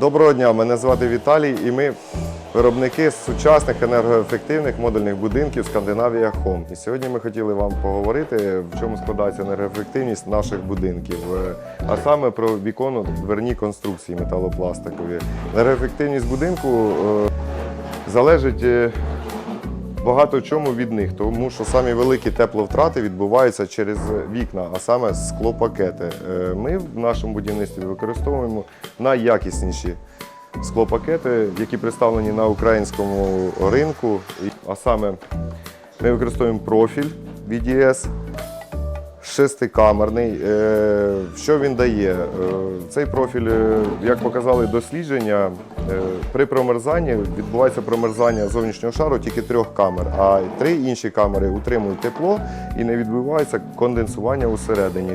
Доброго дня, мене звати Віталій і ми виробники сучасних енергоефективних модульних будинків Скандинавія Хом. І сьогодні ми хотіли вам поговорити, в чому складається енергоефективність наших будинків, Е, а саме про вікону дверні конструкції металопластикові. Енергоефективність будинку е, залежить е, багато чому від них, тому що самі великі тепловтрати відбуваються через вікна, а саме склопакети. Е, Ми в нашому будівництві використовуємо найякісніші склопакети, які представлені на українському ринку. А саме ми використовуємо профіль VDS, шестикамерний. Е, Що він дає? Е, Цей профіль, е, як показали дослідження, при промерзанні відбувається промерзання зовнішнього шару тільки трьох камер, а три інші камери утримують тепло і не відбувається конденсування усередині,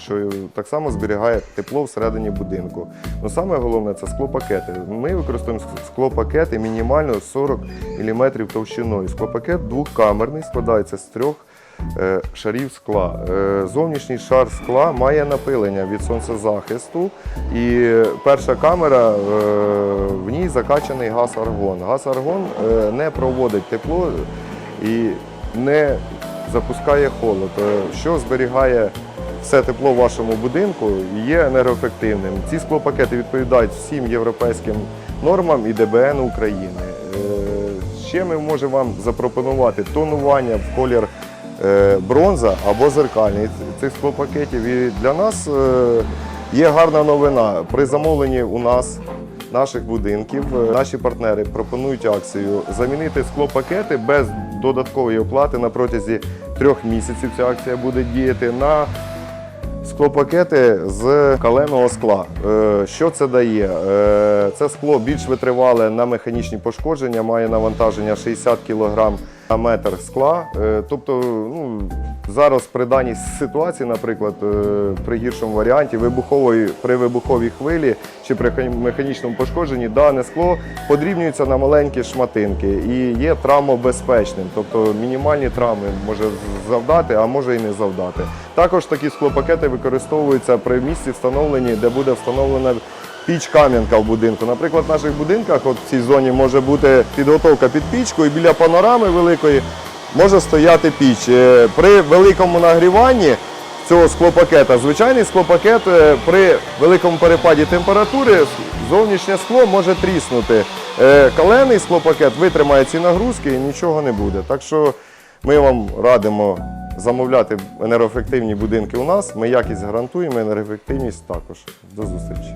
що так само зберігає тепло всередині будинку. Ну саме головне це склопакети. Ми використовуємо склопакети мінімально 40 мм товщиною. Склопакет двохкамерний складається з трьох шарів скла. Е, Зовнішній шар скла має напилення від сонцезахисту, і перша камера е, в ній закачаний газ аргон. Газ аргон е, не проводить тепло і не запускає холод, е, що зберігає все тепло в вашому будинку і є енергоефективним. Ці склопакети відповідають всім європейським нормам і ДБН України. Е, Ще ми можемо вам запропонувати тонування в колір е, бронза або зеркальний цих склопакетів. І для нас е, є гарна новина. При замовленні у нас наших будинків е, наші партнери пропонують акцію замінити склопакети без додаткової оплати на протязі трьох місяців. Ця акція буде діяти на Склопакети з каленого скла. Е, Що це дає? Е, Це скло більш витривале на механічні пошкодження, має навантаження 60 кг на метр скла. Е, Тобто, ну, зараз при даній ситуації, наприклад, е, при гіршому варіанті вибухової, при вибуховій хвилі чи при механічному пошкодженні дане скло подрібнюється на маленькі шматинки і є травмобезпечним, тобто мінімальні травми може завдати, а може і не завдати. Також такі склопакети використовуються при місці встановленні, де буде встановлена піч кам'янка в будинку. Наприклад, в наших будинках, от в цій зоні може бути підготовка під пічку, і біля панорами великої може стояти піч. Е, При великому нагріванні цього склопакета, звичайний склопакет е, при великому перепаді температури зовнішнє скло може тріснути. Е, Калений склопакет витримає ці нагрузки і нічого не буде. Так що ми вам радимо замовляти енергоефективні будинки у нас. Ми якість гарантуємо, енергоефективність також. До зустрічі.